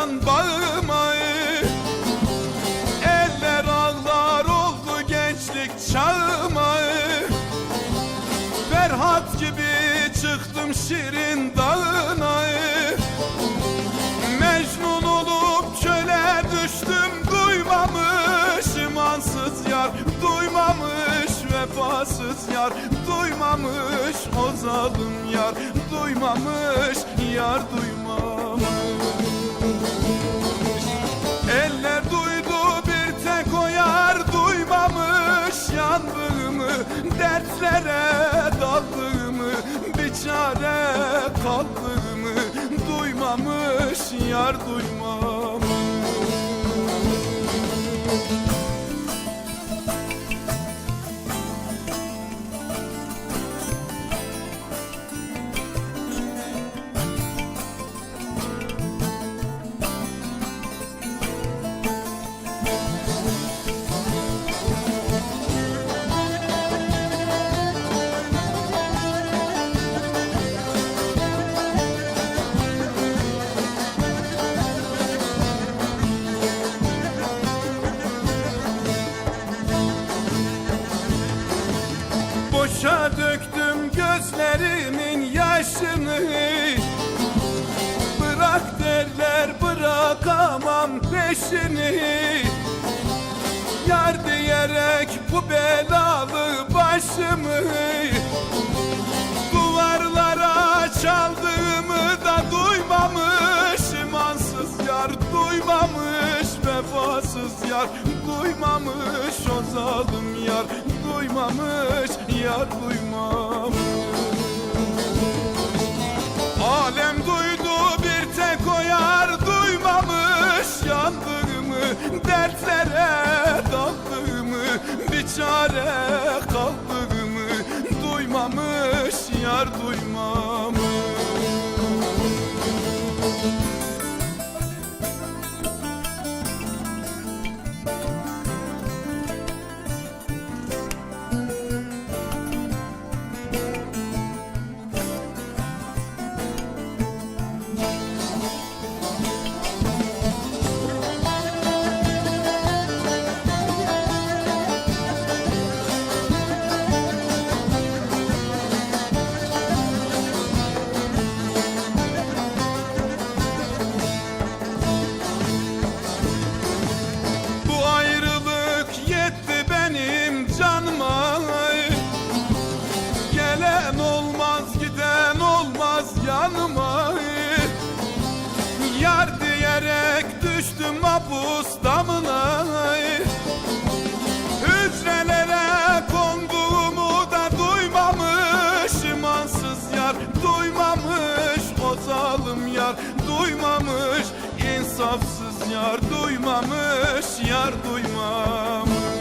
can bağıma Eller ağlar oldu gençlik çağıma. Ferhat gibi çıktım şirin dağına. Mecnun olup çöle düştüm Duymamış imansız yar Duymamış vefasız yar Duymamış o zalim yar Duymamış yar duymamış Dertlere daldığımı Bir çare kaldığımı Duymamış yar duymamış Boşa döktüm gözlerimin yaşını. Bırak derler bırakamam peşini. Yar diyerek bu belalı başımı vefasız yar Duymamış o zalim yar Duymamış yar duymamış. Alem duydu bir tek o yar Duymamış yandığımı Dertlere düştüm mapus damına. Hücrelere konduğumu da duymamış imansız yar Duymamış o zalim yar. Duymamış insafsız yar. Duymamış yar duymamış